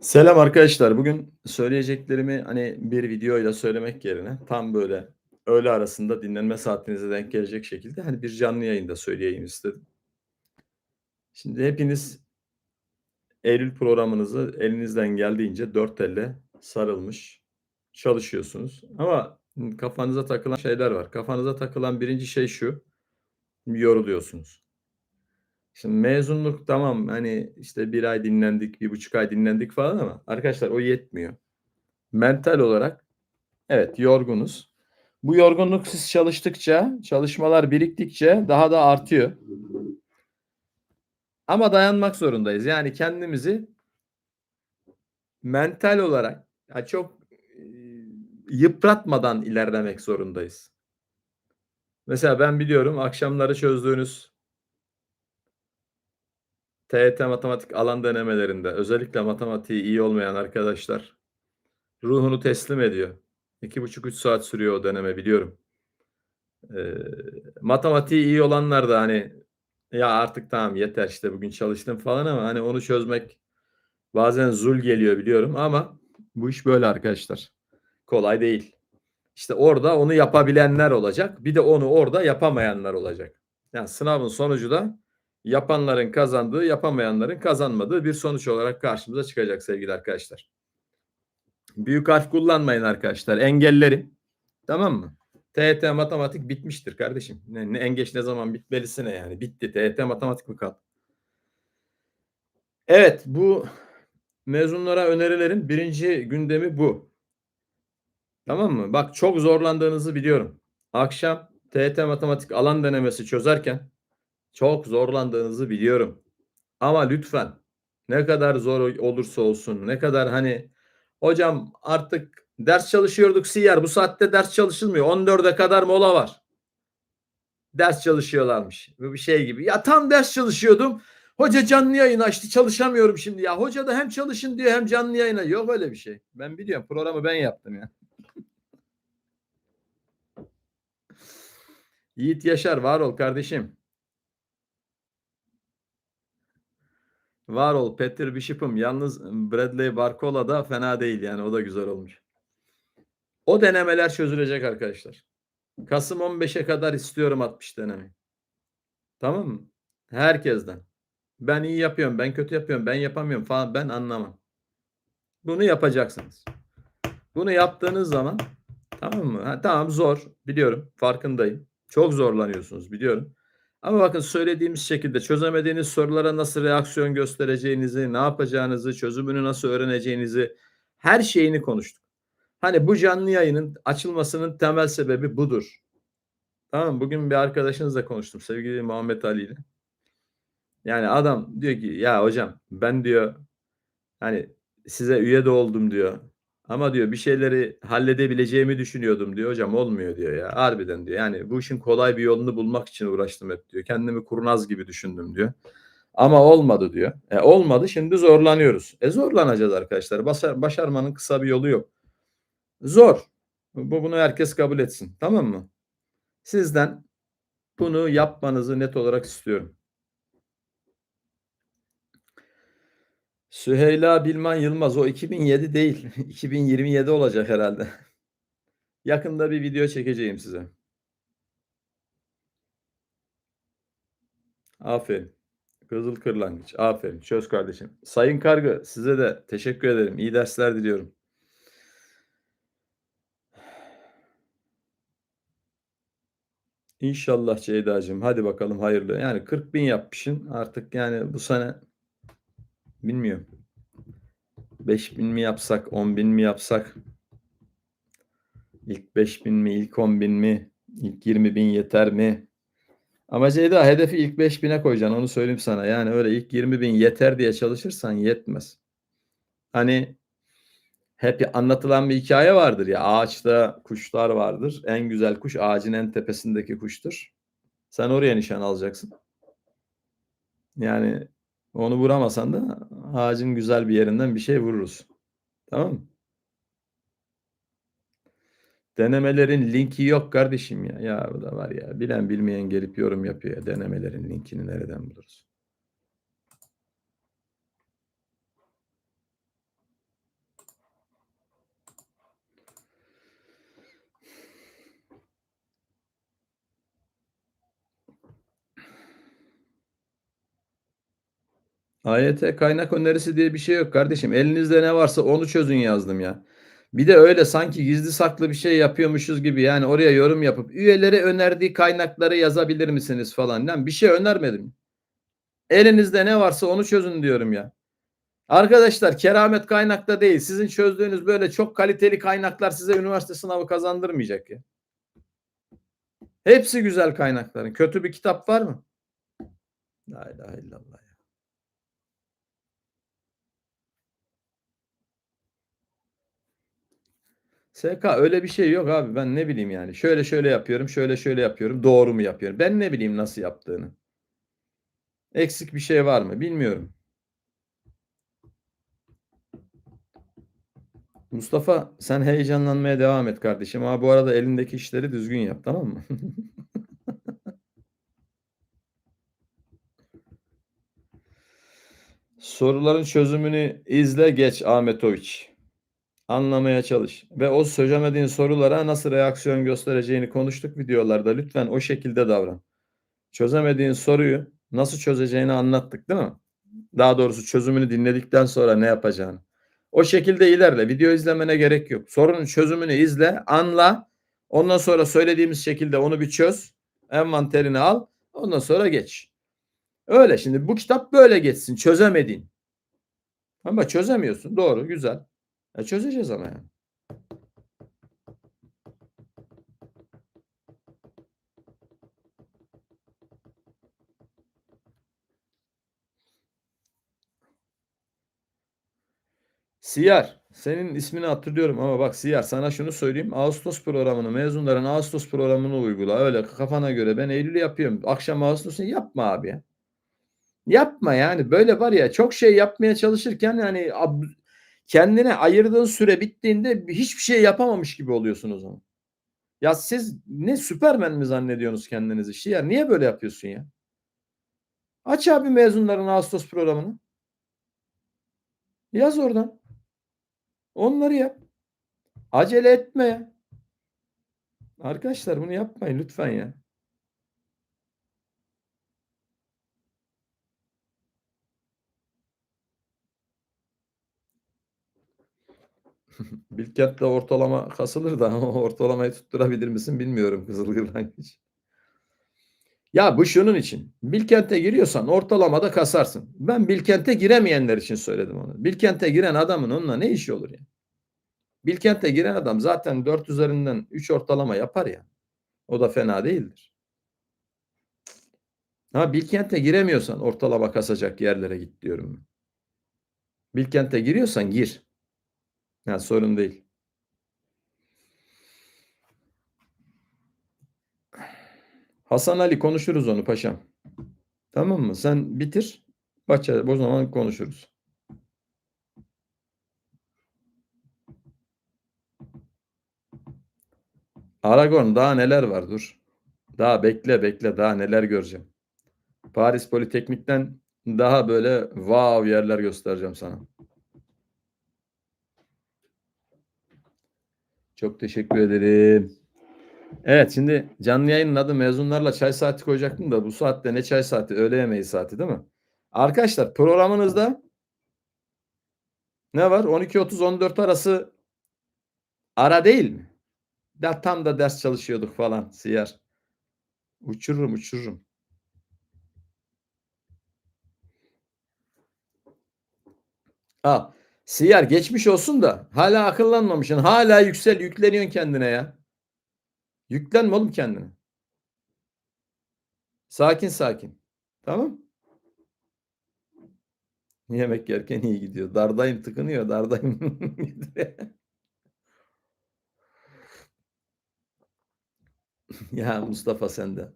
Selam arkadaşlar. Bugün söyleyeceklerimi, hani, bir videoyla söylemek yerine tam böyle öğle arasında dinlenme saatinize denk gelecek şekilde, hani, bir canlı yayında söyleyeyim istedim. Şimdi hepiniz eylül programınızı elinizden geldiğince dört elle sarılmış çalışıyorsunuz ama, kafanıza takılan şeyler var. Kafanıza takılan birinci şey şu: Yoruluyorsunuz. Şimdi mezunluk tamam, hani, işte, 1 ay dinlendik, 1,5 ay dinlendik falan ama arkadaşlar o yetmiyor. Mental olarak evet, yorgunuz. Bu yorgunluk siz çalıştıkça, çalışmalar biriktikçe daha da artıyor. Ama dayanmak zorundayız. Yani kendimizi mental olarak, ya, çok, eee, yıpratmadan ilerlemek zorundayız. Mesela ben biliyorum akşamları çözdüğünüz TYT matematik alan denemelerinde özellikle matematiği iyi olmayan arkadaşlar ruhunu teslim ediyor. 2,5-3 saat sürüyor o deneme biliyorum. Eee, matematiği iyi olanlar da, hani, "Ya, artık tamam yeter, işte, bugün çalıştım." falan ama, hani, onu çözmek bazen zul geliyor biliyorum ama bu iş böyle arkadaşlar. Kolay değil. İşte, orada onu yapabilenler olacak. Bir de onu orada yapamayanlar olacak. Yani sınavın sonucu da yapanların kazandığı, yapamayanların kazanmadığı bir sonuç olarak karşımıza çıkacak sevgili arkadaşlar. Büyük harf kullanmayın arkadaşlar. Engellerim. Tamam mı? TYT matematik bitmiştir kardeşim. Ne, ne en ne zaman bitmelisi ne yani? Bitti. TYT matematik mi kaldı? Evet, bu mezunlara önerilerin birinci gündemi bu. Tamam mı? Bak çok zorlandığınızı biliyorum. Akşam TYT matematik alan denemesi çözerken çok zorlandığınızı biliyorum. Ama lütfen ne kadar zor olursa olsun, ne kadar hani hocam artık ders çalışıyorduk siyer bu saatte ders çalışılmıyor. 14'e kadar mola var. Ders çalışıyorlarmış. Bir şey gibi. Ya tam ders çalışıyordum. Hoca canlı yayın açtı. Çalışamıyorum şimdi ya. Hoca da hem çalışın diyor hem canlı yayına. Yok öyle bir şey. Ben biliyorum. Programı ben yaptım ya. Yiğit Yaşar var ol kardeşim. Var ol Peter Bishop'um. Yalnız Bradley Barcola da fena değil yani o da güzel olmuş. O denemeler çözülecek arkadaşlar. Kasım 15'e kadar istiyorum 60 denemeyi. Tamam mı? Herkesten. Ben iyi yapıyorum, ben kötü yapıyorum, ben yapamıyorum falan ben anlamam. Bunu yapacaksınız. Bunu yaptığınız zaman tamam mı? Ha, tamam zor biliyorum farkındayım. Çok zorlanıyorsunuz biliyorum. Ama bakın söylediğimiz şekilde çözemediğiniz sorulara nasıl reaksiyon göstereceğinizi, ne yapacağınızı, çözümünü nasıl öğreneceğinizi her şeyini konuştuk. Hani bu canlı yayının açılmasının temel sebebi budur. Tamam Bugün bir arkadaşınızla konuştum sevgili Muhammed Ali ile. Yani adam diyor ki ya hocam ben diyor hani size üye de oldum diyor. Ama diyor bir şeyleri halledebileceğimi düşünüyordum diyor. Hocam olmuyor diyor ya. Harbiden diyor. Yani bu işin kolay bir yolunu bulmak için uğraştım hep diyor. Kendimi kurnaz gibi düşündüm diyor. Ama olmadı diyor. E olmadı şimdi zorlanıyoruz. E zorlanacağız arkadaşlar. Başar, başarmanın kısa bir yolu yok. Zor. Bu bunu herkes kabul etsin. Tamam mı? Sizden bunu yapmanızı net olarak istiyorum. Süheyla Bilman Yılmaz o 2007 değil. 2027 olacak herhalde. Yakında bir video çekeceğim size. Aferin. Kızıl Kırlangıç. Aferin. Çöz kardeşim. Sayın Kargı size de teşekkür ederim. İyi dersler diliyorum. İnşallah Ceyda'cığım. Hadi bakalım hayırlı. Yani 40 bin yapmışsın. Artık yani bu sene bilmiyorum. 5 bin mi yapsak, 10 bin mi yapsak? İlk 5 bin mi, ilk 10 bin mi, ilk 20 bin yeter mi? Ama Ceyda hedefi ilk 5 bine koyacaksın onu söyleyeyim sana. Yani öyle ilk 20 bin yeter diye çalışırsan yetmez. Hani hep anlatılan bir hikaye vardır ya ağaçta kuşlar vardır. En güzel kuş ağacın en tepesindeki kuştur. Sen oraya nişan alacaksın. Yani onu vuramasan da ağacın güzel bir yerinden bir şey vururuz. Tamam mı? Denemelerin linki yok kardeşim ya. Ya bu da var ya. Bilen bilmeyen gelip yorum yapıyor ya. Denemelerin linkini nereden buluruz? AYT kaynak önerisi diye bir şey yok kardeşim. Elinizde ne varsa onu çözün yazdım ya. Bir de öyle sanki gizli saklı bir şey yapıyormuşuz gibi yani oraya yorum yapıp üyeleri önerdiği kaynakları yazabilir misiniz falan. Lan bir şey önermedim. Elinizde ne varsa onu çözün diyorum ya. Arkadaşlar keramet kaynakta değil. Sizin çözdüğünüz böyle çok kaliteli kaynaklar size üniversite sınavı kazandırmayacak ya. Hepsi güzel kaynakların. Kötü bir kitap var mı? La ilahe illallah ya. SK öyle bir şey yok abi. Ben ne bileyim yani. Şöyle şöyle yapıyorum, şöyle şöyle yapıyorum. Doğru mu yapıyorum? Ben ne bileyim nasıl yaptığını. Eksik bir şey var mı? Bilmiyorum. Mustafa sen heyecanlanmaya devam et kardeşim. Ama bu arada elindeki işleri düzgün yap tamam mı? Soruların çözümünü izle geç Ahmetoviç. Anlamaya çalış. Ve o çözemediğin sorulara nasıl reaksiyon göstereceğini konuştuk videolarda. Lütfen o şekilde davran. Çözemediğin soruyu nasıl çözeceğini anlattık değil mi? Daha doğrusu çözümünü dinledikten sonra ne yapacağını. O şekilde ilerle. Video izlemene gerek yok. Sorunun çözümünü izle, anla. Ondan sonra söylediğimiz şekilde onu bir çöz. Envanterini al. Ondan sonra geç. Öyle şimdi bu kitap böyle geçsin. Çözemediğin. Ama çözemiyorsun. Doğru, güzel. E çözeceğiz ama yani. Siyar. Senin ismini hatırlıyorum ama bak Siyar sana şunu söyleyeyim. Ağustos programını mezunların Ağustos programını uygula. Öyle kafana göre ben Eylül'ü yapıyorum. Akşam Ağustos'unu yapma abi ya. Yapma yani. Böyle var ya çok şey yapmaya çalışırken yani kendine ayırdığın süre bittiğinde hiçbir şey yapamamış gibi oluyorsun o zaman. Ya siz ne Süpermen mi zannediyorsunuz kendinizi? Şiyer niye böyle yapıyorsun ya? Aç abi mezunların Ağustos programını. Yaz oradan. Onları yap. Acele etme ya. Arkadaşlar bunu yapmayın lütfen ya. Bilkent'te ortalama kasılır da ama ortalamayı tutturabilir misin bilmiyorum Kızılgırlangıç. Ya bu şunun için. Bilkent'e giriyorsan ortalamada kasarsın. Ben Bilkent'e giremeyenler için söyledim onu. Bilkent'e giren adamın onunla ne işi olur ya? Bilkent'e giren adam zaten 4 üzerinden 3 ortalama yapar ya. O da fena değildir. Ha Bilkent'e giremiyorsan ortalama kasacak yerlere git diyorum. Bilkent'e giriyorsan gir. Yani sorun değil. Hasan Ali konuşuruz onu paşam. Tamam mı? Sen bitir. Bahçe, o zaman konuşuruz. Aragon daha neler var dur. Daha bekle bekle daha neler göreceğim. Paris Politeknik'ten daha böyle wow yerler göstereceğim sana. Çok teşekkür ederim. Evet şimdi canlı yayının adı mezunlarla çay saati koyacaktım da bu saatte ne çay saati öğle yemeği saati değil mi? Arkadaşlar programınızda ne var? 12.30-14 arası ara değil mi? Da tam da ders çalışıyorduk falan Siyar. Uçururum uçururum. Al. Siyar geçmiş olsun da hala akıllanmamışsın. Hala yüksel yükleniyorsun kendine ya. Yüklenme oğlum kendine. Sakin sakin. Tamam. Yemek yerken iyi gidiyor. Dardayım tıkınıyor. Dardayım. ya Mustafa sende.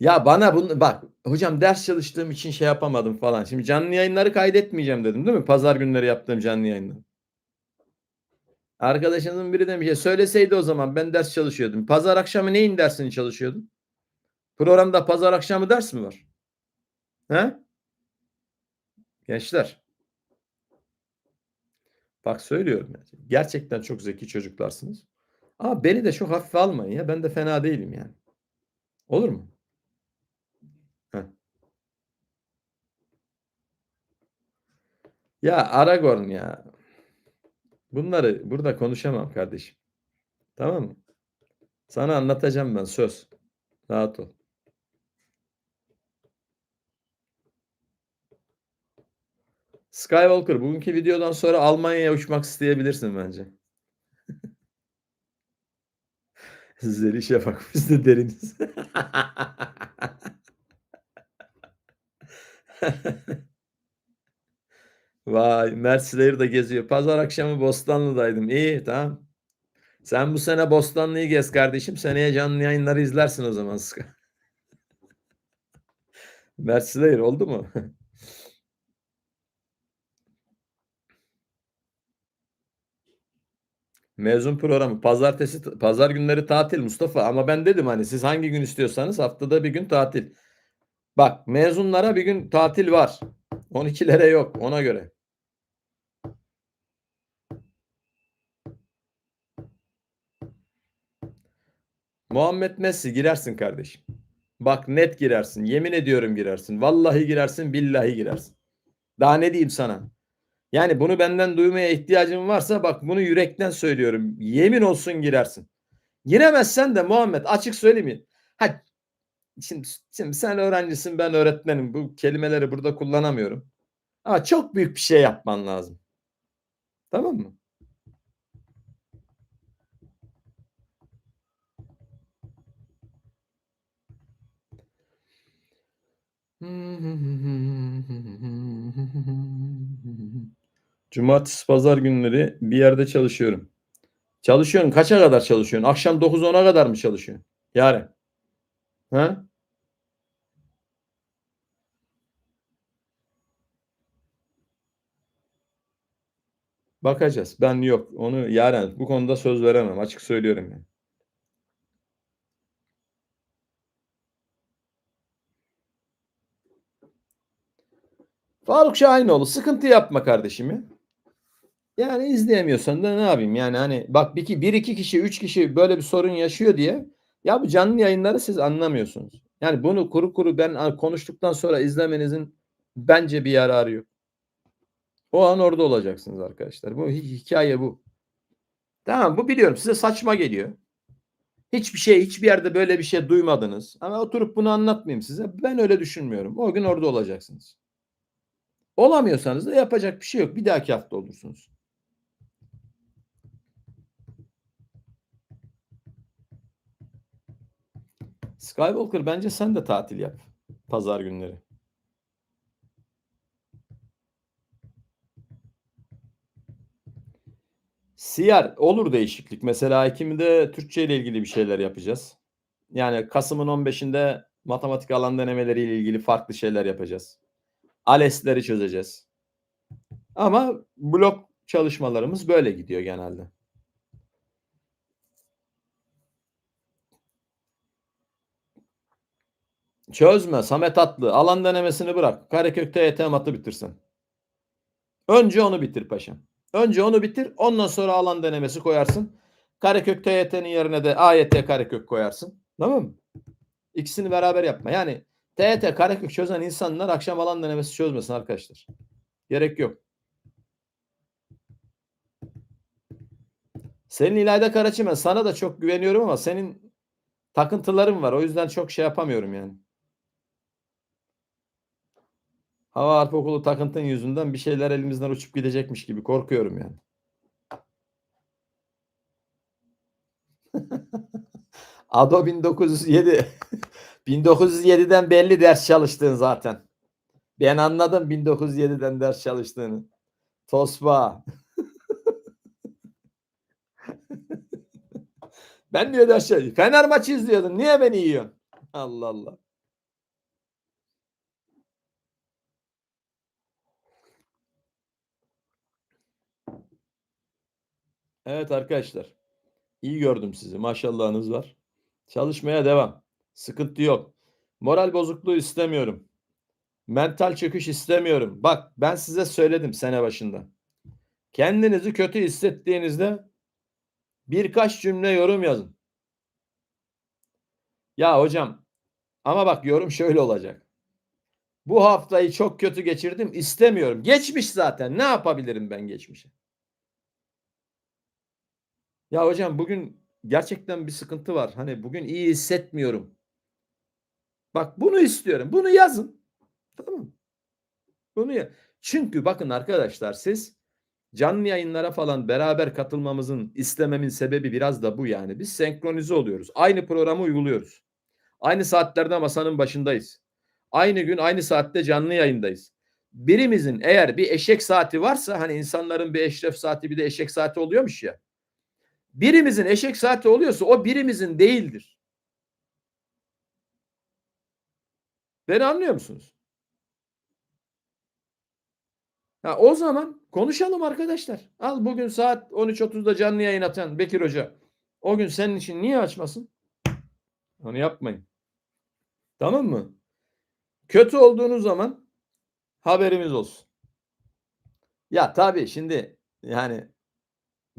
Ya bana bunu bak hocam ders çalıştığım için şey yapamadım falan. Şimdi canlı yayınları kaydetmeyeceğim dedim değil mi? Pazar günleri yaptığım canlı yayınları. Arkadaşınızın biri demiş ya söyleseydi o zaman ben ders çalışıyordum. Pazar akşamı neyin dersini çalışıyordun? Programda pazar akşamı ders mi var? He? Gençler. Bak söylüyorum. Gerçekten çok zeki çocuklarsınız. Ama beni de çok hafife almayın ya. Ben de fena değilim yani. Olur mu? Ya Aragorn ya. Bunları burada konuşamam kardeşim. Tamam mı? Sana anlatacağım ben söz. Rahat ol. Skywalker bugünkü videodan sonra Almanya'ya uçmak isteyebilirsin bence. Zeliş'e bak biz de deriniz. Vay Mercilair da geziyor. Pazar akşamı Bostanlı'daydım. İyi tamam. Sen bu sene Bostanlı'yı gez kardeşim. Seneye canlı yayınları izlersin o zaman. Ska Mercilair oldu mu? Mezun programı pazartesi pazar günleri tatil Mustafa ama ben dedim hani siz hangi gün istiyorsanız haftada bir gün tatil. Bak mezunlara bir gün tatil var. 12'lere yok ona göre. Muhammed Messi girersin kardeşim. Bak net girersin. Yemin ediyorum girersin. Vallahi girersin, billahi girersin. Daha ne diyeyim sana? Yani bunu benden duymaya ihtiyacın varsa bak bunu yürekten söylüyorum. Yemin olsun girersin. Giremezsen de Muhammed açık söyleyeyim. Ha, şimdi, şimdi sen öğrencisin ben öğretmenim. Bu kelimeleri burada kullanamıyorum. Ama çok büyük bir şey yapman lazım. Tamam mı? Cumartesi, pazar günleri bir yerde çalışıyorum. Çalışıyorsun. Kaça kadar çalışıyorsun? Akşam 9-10'a kadar mı çalışıyorsun? Yarın. Ha? Bakacağız. Ben yok. Onu yarın bu konuda söz veremem. Açık söylüyorum yani. Faruk Şahinoğlu sıkıntı yapma kardeşim ya. Yani izleyemiyorsan da ne yapayım? Yani hani bak bir, bir iki kişi, üç kişi böyle bir sorun yaşıyor diye ya bu canlı yayınları siz anlamıyorsunuz. Yani bunu kuru kuru ben konuştuktan sonra izlemenizin bence bir yararı yok. O an orada olacaksınız arkadaşlar. Bu hikaye bu. Tamam bu biliyorum size saçma geliyor. Hiçbir şey, hiçbir yerde böyle bir şey duymadınız. Ama oturup bunu anlatmayayım size. Ben öyle düşünmüyorum. O gün orada olacaksınız. Olamıyorsanız da yapacak bir şey yok. Bir dahaki hafta olursunuz. Skywalker bence sen de tatil yap. Pazar günleri. Siyar olur değişiklik. Mesela Ekim'de Türkçe ile ilgili bir şeyler yapacağız. Yani Kasım'ın 15'inde matematik alan denemeleriyle ilgili farklı şeyler yapacağız. ALES'leri çözeceğiz. Ama blok çalışmalarımız böyle gidiyor genelde. Çözme Samet Atlı. Alan denemesini bırak. Karekökte ETMAT'ı bitirsin. Önce onu bitir paşam. Önce onu bitir. Ondan sonra alan denemesi koyarsın. Karekök TYT'nin yerine de AYT karekök koyarsın. Tamam mı? İkisini beraber yapma. Yani TYT karekök çözen insanlar akşam alan denemesi çözmesin arkadaşlar. Gerek yok. Senin İlayda Karaçimen sana da çok güveniyorum ama senin takıntıların var. O yüzden çok şey yapamıyorum yani. Hava Harp Okulu takıntın yüzünden bir şeyler elimizden uçup gidecekmiş gibi korkuyorum yani. Ado 1907. 1907'den belli ders çalıştın zaten. Ben anladım 1907'den ders çalıştığını. Tosba. ben diyor ders çalışıyorum. Fener maçı izliyordun. Niye beni yiyorsun? Allah Allah. Evet arkadaşlar. İyi gördüm sizi. Maşallahınız var. Çalışmaya devam. Sıkıntı yok. Moral bozukluğu istemiyorum. Mental çöküş istemiyorum. Bak ben size söyledim sene başında. Kendinizi kötü hissettiğinizde birkaç cümle yorum yazın. Ya hocam ama bak yorum şöyle olacak. Bu haftayı çok kötü geçirdim. istemiyorum. Geçmiş zaten. Ne yapabilirim ben geçmişe? Ya hocam bugün gerçekten bir sıkıntı var. Hani bugün iyi hissetmiyorum. Bak bunu istiyorum. Bunu yazın. Tamam mı? Bunu ya. Çünkü bakın arkadaşlar siz canlı yayınlara falan beraber katılmamızın istememin sebebi biraz da bu yani. Biz senkronize oluyoruz. Aynı programı uyguluyoruz. Aynı saatlerde masanın başındayız. Aynı gün aynı saatte canlı yayındayız. Birimizin eğer bir eşek saati varsa hani insanların bir eşref saati bir de eşek saati oluyormuş ya. Birimizin eşek saati oluyorsa o birimizin değildir. Beni anlıyor musunuz? Ha, o zaman konuşalım arkadaşlar. Al bugün saat 13.30'da canlı yayın atan Bekir Hoca. O gün senin için niye açmasın? Onu yapmayın. Tamam mı? Kötü olduğunuz zaman haberimiz olsun. Ya tabii şimdi yani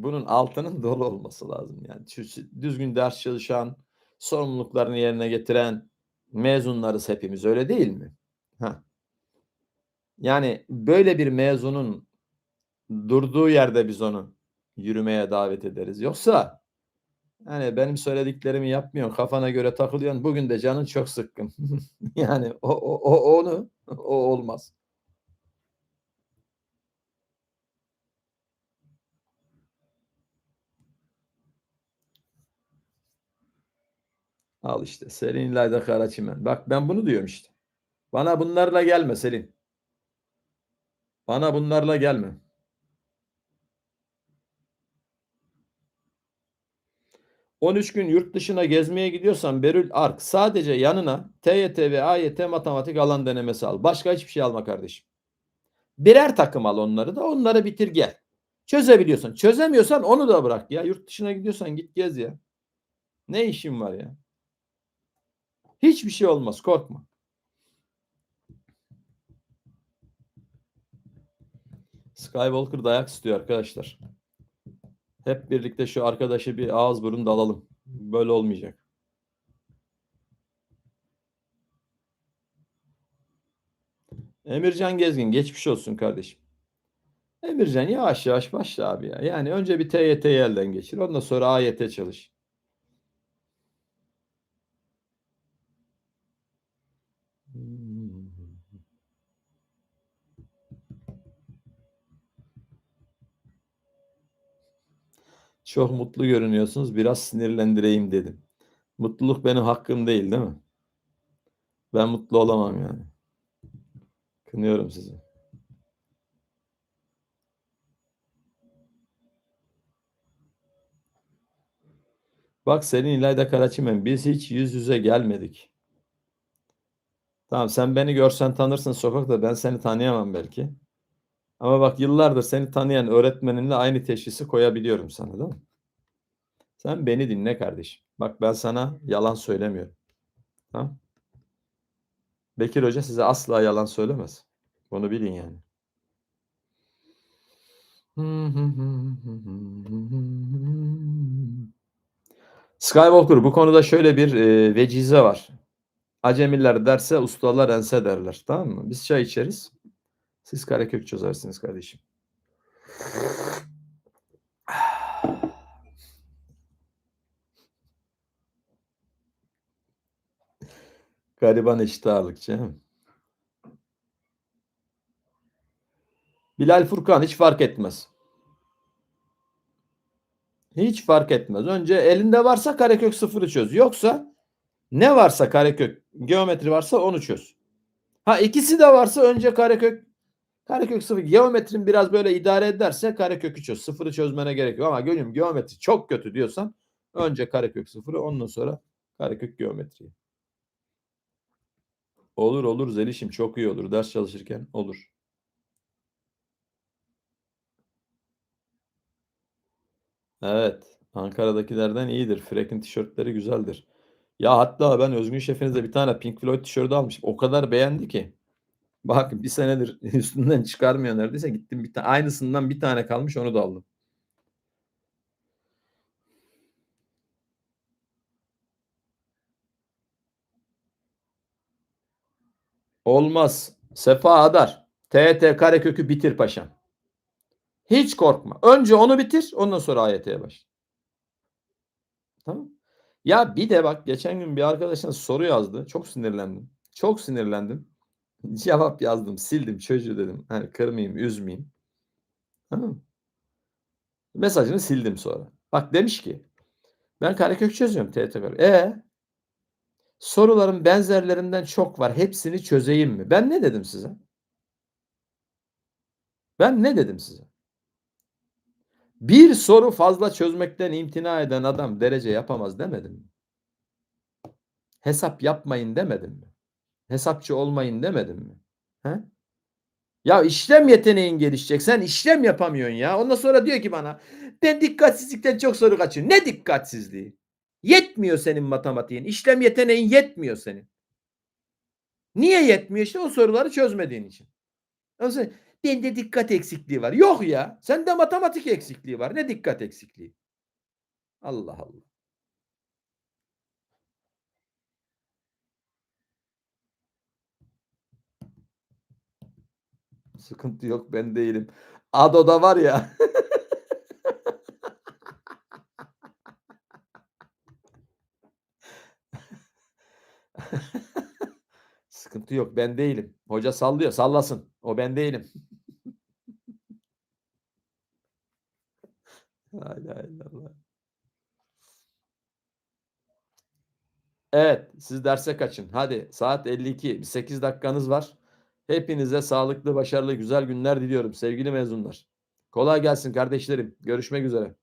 bunun altının dolu olması lazım. Yani düzgün ders çalışan, sorumluluklarını yerine getiren mezunlarız hepimiz öyle değil mi? Ha. Yani böyle bir mezunun durduğu yerde biz onu yürümeye davet ederiz. Yoksa yani benim söylediklerimi yapmıyorsun, kafana göre takılıyorsun. Bugün de canın çok sıkkın. yani o, o, o onu o olmaz. Al işte Selin İlayda Karaçimen. Bak ben bunu diyorum işte. Bana bunlarla gelme Selin. Bana bunlarla gelme. ...13 gün yurt dışına gezmeye gidiyorsan Berül Ark sadece yanına TYT ve AYT matematik alan denemesi al. Başka hiçbir şey alma kardeşim. Birer takım al onları da onları bitir gel. Çözebiliyorsan. Çözemiyorsan onu da bırak ya. Yurt dışına gidiyorsan git gez ya. Ne işin var ya? Hiçbir şey olmaz korkma. Skywalker dayak istiyor arkadaşlar. Hep birlikte şu arkadaşı bir ağız burun dalalım. Böyle olmayacak. Emircan Gezgin geçmiş olsun kardeşim. Emircan yavaş yavaş başla abi ya. Yani önce bir TYT'yi elden geçir. Ondan sonra AYT çalış. Çok mutlu görünüyorsunuz. Biraz sinirlendireyim dedim. Mutluluk benim hakkım değil değil mi? Ben mutlu olamam yani. Kınıyorum sizi. Bak senin İlayda Karaçimen biz hiç yüz yüze gelmedik. Tamam sen beni görsen tanırsın sokakta ben seni tanıyamam belki. Ama bak yıllardır seni tanıyan öğretmeninle aynı teşhisi koyabiliyorum sana değil mi? Sen beni dinle kardeşim. Bak ben sana yalan söylemiyorum. Tamam? Bekir Hoca size asla yalan söylemez. Bunu bilin yani. Skywalker bu konuda şöyle bir e, vecize var. Acemiler derse ustalar ense derler. Tamam mı? Biz çay içeriz. Siz karekök çözersiniz kardeşim. Gariban eşit ağırlıkçı. Bilal Furkan hiç fark etmez. Hiç fark etmez. Önce elinde varsa karekök sıfırı çöz. Yoksa ne varsa karekök, geometri varsa onu çöz. Ha ikisi de varsa önce karekök karekök sıfır. Geometrin biraz böyle idare ederse karekökü çöz. Sıfırı çözmene gerek yok. Ama gönlüm geometri çok kötü diyorsan önce karekök sıfırı ondan sonra karekök geometriyi. Olur olur Zelişim çok iyi olur. Ders çalışırken olur. Evet. Ankara'dakilerden iyidir. Frek'in tişörtleri güzeldir. Ya hatta ben Özgün şefinize bir tane Pink Floyd tişörtü almışım. O kadar beğendi ki. Bak bir senedir üstünden çıkarmıyor neredeyse. Gittim bir tane aynısından bir tane kalmış onu da aldım. Olmaz. Sefa Adar. TET karekökü bitir paşam. Hiç korkma. Önce onu bitir, ondan sonra AYT'ye başla. Tamam. Ya bir de bak geçen gün bir arkadaşın soru yazdı. Çok sinirlendim. Çok sinirlendim. Cevap yazdım, sildim çocuğu dedim. Hani kırmayayım, üzmeyeyim. Tamam? Mesajını sildim sonra. Bak demiş ki ben karekök çözüyorum TET kare. E soruların benzerlerinden çok var. Hepsini çözeyim mi? Ben ne dedim size? Ben ne dedim size? Bir soru fazla çözmekten imtina eden adam derece yapamaz demedim mi? Hesap yapmayın demedim mi? Hesapçı olmayın demedim mi? He? Ya işlem yeteneğin gelişecek. Sen işlem yapamıyorsun ya. Ondan sonra diyor ki bana ben dikkatsizlikten çok soru kaçıyorum. Ne dikkatsizliği? Yetmiyor senin matematiğin. İşlem yeteneğin yetmiyor senin. Niye yetmiyor? İşte o soruları çözmediğin için. Sonra bende dikkat eksikliği var. Yok ya. Sende matematik eksikliği var. Ne dikkat eksikliği? Allah Allah. Sıkıntı yok ben değilim. Ado'da var ya. Sıkıntı yok ben değilim. Hoca sallıyor sallasın. O ben değilim. İlahe illallah. Evet siz derse kaçın. Hadi saat 52. 8 dakikanız var. Hepinize sağlıklı, başarılı, güzel günler diliyorum sevgili mezunlar. Kolay gelsin kardeşlerim. Görüşmek üzere.